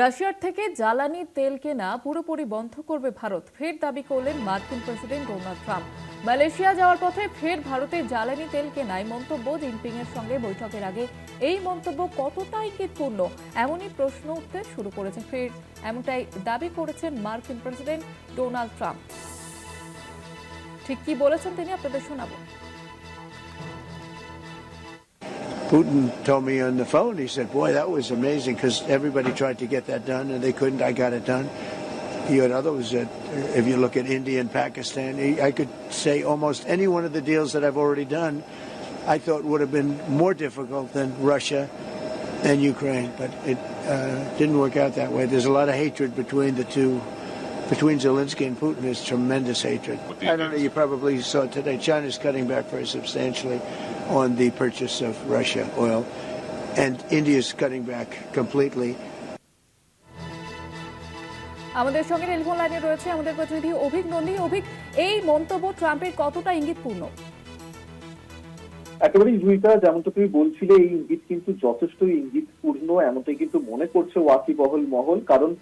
রাশিয়ার থেকে জ্বালানি তেল কেনা পুরোপুরি বন্ধ করবে ভারত। ফের দাবি করলেন মার্কিন প্রেসিডেন্ট ডোনাল্ড ট্রাম্প। মালয়েশিয়া যাওয়ার পথে ফের ভারতে জ্বালানি তেল কেনায় মন্তব্য জিনপিং এর সঙ্গে বৈঠকের আগে। এই মন্তব্য কতটা ইঙ্গিতপূর্ণ এমনই প্রশ্ন উঠতে শুরু করেছে ফের। এমনটাই দাবি করেছেন মার্কিন প্রেসিডেন্ট ডোনাল্ড ট্রাম্প। ঠিক কি বলেছেন তিনি আপনাদের শোনাবো। Putin told me on the phone, he said, Boy, that was amazing because everybody tried to get that done and they couldn't. I got it done. He had others that, if you look at India and Pakistan, I could say almost any one of the deals that I've already done, I thought would have been more difficult than Russia and Ukraine. But it uh, didn't work out that way. There's a lot of hatred between the two. Between Zelensky and Putin, there's tremendous hatred. I don't know. You probably saw today. China's cutting back very substantially on the purchase of Russia oil, and India's cutting back completely. আমাদের সঙ্গে telephone লাইনে রয়েছে আমাদের প্রতিনিধি অভিক নন্দী অভিক এই মন্তব্য ট্রাম্পের কতটা ইঙ্গিতপূর্ণ একেবারেই জুইতা যেমনটা তুমি বলছিলে এই ইঙ্গিত কিন্তু যথেষ্ট ইঙ্গিতপূর্ণ এমনটাই কিন্তু মনে করছে ওয়াকিবহল মহল কারণ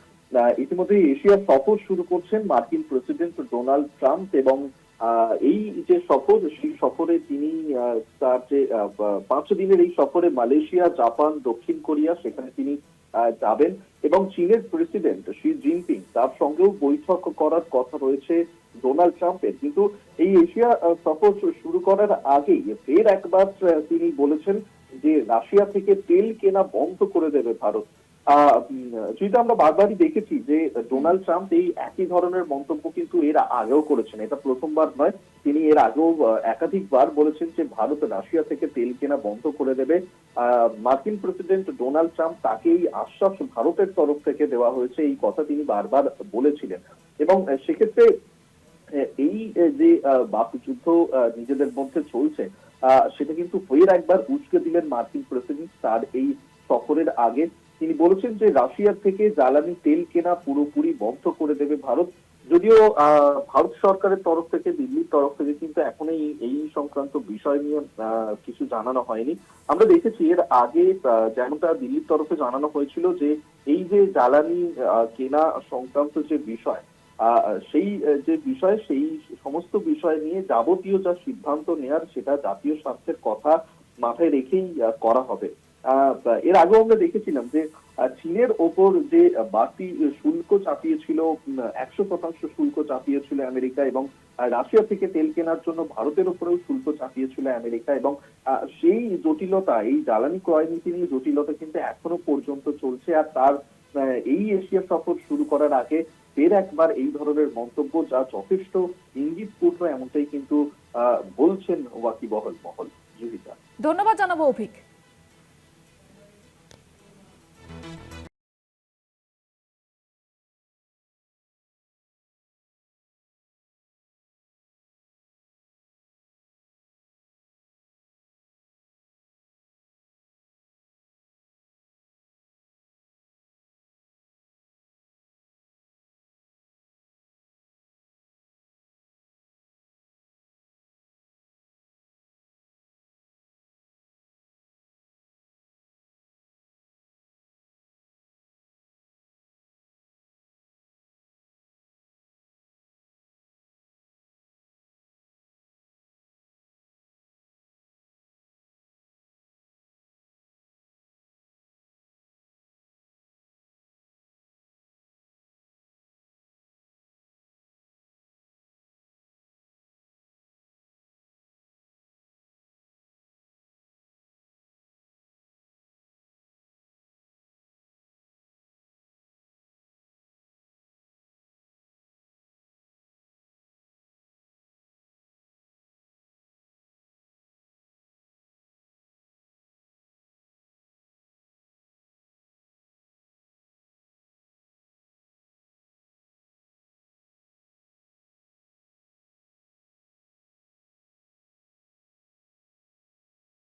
ইতিমধ্যে এশিয়া সফর শুরু করছেন মার্কিন প্রেসিডেন্ট ডোনাল্ড ট্রাম্প এবং এই যে সফর, সেই সফরে তিনি তার যে পাঁচ দিনের এই সফরে মালয়েশিয়া, জাপান, দক্ষিণ কোরিয়া সেখানে তিনি যাবেন এবং চীনের প্রেসিডেন্ট শি জিনপিং তার সঙ্গেও বৈঠক করার কথা রয়েছে ডোনাল্ড ট্রাম্পের। কিন্তু এই এশিয়া সফর শুরু করার আগেই ফের একবার তিনি বলেছেন যে রাশিয়া থেকে তেল কেনা বন্ধ করে দেবে ভারত। যেটা আমরা বারবারই দেখেছি যে ডোনাল্ড ট্রাম্প এই একই ধরনের মন্তব্য কিন্তু এর আগেও করেছেন। এটা প্রথমবার নয়, তিনি এর আগেও একাধিকবার বলেছেন যে ভারত রাশিয়া থেকে তেল কেনা বন্ধ করে দেবে। মার্কিন প্রেসিডেন্ট ডোনাল্ড ট্রাম্প তাকে এই আশ্বাস ভারতের তরফ থেকে দেওয়া হয়েছে, এই কথা তিনি বারবার বলেছিলেন। এবং সেক্ষেত্রে এই যে বাক যুদ্ধ নিজেদের মধ্যে চলছে সেটা কিন্তু ফের একবার উস্কে দিলেন মার্কিন প্রেসিডেন্ট তার এই সফরের আগে। তিনি বলেছেন যে রাশিয়ার থেকে জ্বালানি তেল কেনা পুরোপুরি বন্ধ করে দেবে ভারত। যদিও ভারত সরকারের তরফ থেকে, দিল্লির তরফ থেকে কিন্তু এখন এই সংক্রান্ত বিষয় নিয়ে কিছু জানানো হয়নি। আমরা দেখেছি এর আগে যেমনটা দিল্লির তরফে জানানো হয়েছিল যে এই যে জ্বালানি কেনা সংক্রান্ত যে বিষয় সেই যে বিষয়, সেই সমস্ত বিষয় নিয়ে যাবতীয় যা সিদ্ধান্ত নেয়ার, সেটা জাতীয় স্বার্থের কথা মাথায় রেখেই করা হবে। এর আগেও আমরা দেখেছিলাম যে চীনের ওপর যে বাড়তি শুল্ক চাপিয়েছিল একশো শতাংশ শুল্ক চাপিয়েছিল আমেরিকা এবং রাশিয়া থেকে তেল কেনার জন্য ভারতের উপরেও শুল্ক চাপিয়েছিল আমেরিকা এবং সেই জটিলতা, এই জ্বালানি ক্রয় নীতি নিয়ে জটিলতা কিন্তু এখনও পর্যন্ত চলছে আর তার এই এশিয়া সফর শুরু করার আগে ফের একবার এই ধরনের মন্তব্য যা যথেষ্ট ইঙ্গিতপূর্ণ এমনটাই কিন্তু বলছেন ওয়াকিবহল মহল জুহিতা ধন্যবাদ জানাব অভিক।